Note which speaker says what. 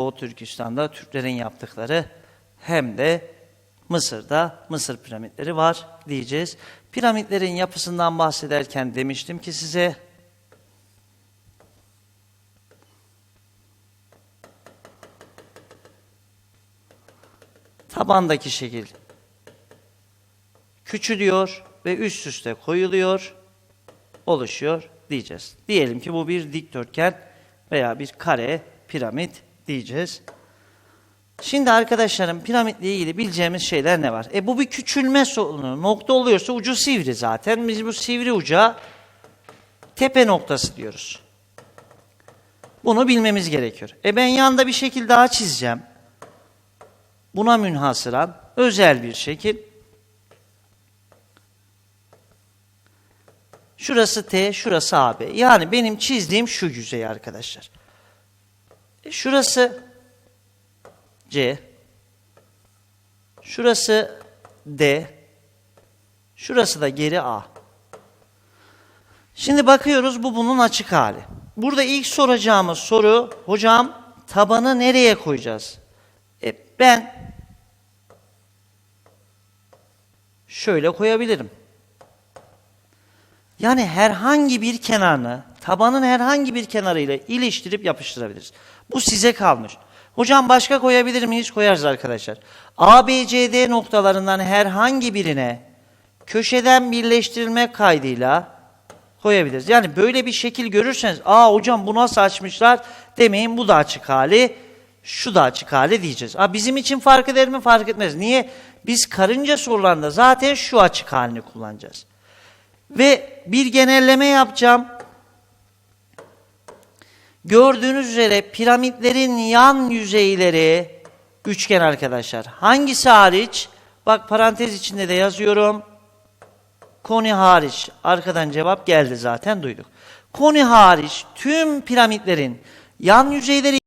Speaker 1: Doğu Türkistan'da Türklerin yaptıkları hem de Mısır'da Mısır piramitleri var diyeceğiz. Piramitlerin yapısından bahsederken demiştim ki size tabandaki şekil küçülüyor ve üst üste koyuluyor, oluşuyor diyeceğiz. Diyelim ki bu bir dikdörtgen veya bir kare piramit diyeceğiz. Şimdi arkadaşlarım piramitle ilgili bileceğimiz şeyler ne var? E bu bir küçülme sorunu. Nokta oluyorsa ucu sivri zaten. Biz bu sivri uca tepe noktası diyoruz. Bunu bilmemiz gerekiyor. E ben yanda bir şekil daha çizeceğim. Buna münhasıran özel bir şekil. Şurası T, şurası AB. Yani benim çizdiğim şu yüzey arkadaşlar. Şurası C. Şurası D. Şurası da geri A. Şimdi bakıyoruz bu bunun açık hali. Burada ilk soracağımız soru hocam tabanı nereye koyacağız? E, ben şöyle koyabilirim. Yani herhangi bir kenarını tabanın herhangi bir kenarıyla iliştirip yapıştırabiliriz. Bu size kalmış. Hocam başka koyabilir miyiz? Koyarız arkadaşlar. A, B, C, D noktalarından herhangi birine köşeden birleştirilme kaydıyla koyabiliriz. Yani böyle bir şekil görürseniz, aa hocam bu nasıl açmışlar demeyin bu da açık hali, şu da açık hali diyeceğiz. Aa, bizim için fark eder mi? Fark etmez. Niye? Biz karınca sorularında zaten şu açık halini kullanacağız. Ve bir genelleme yapacağım. Gördüğünüz üzere piramitlerin yan yüzeyleri üçgen arkadaşlar. Hangisi hariç? Bak parantez içinde de yazıyorum. Koni hariç. Arkadan cevap geldi zaten duyduk. Koni hariç tüm piramitlerin yan yüzeyleri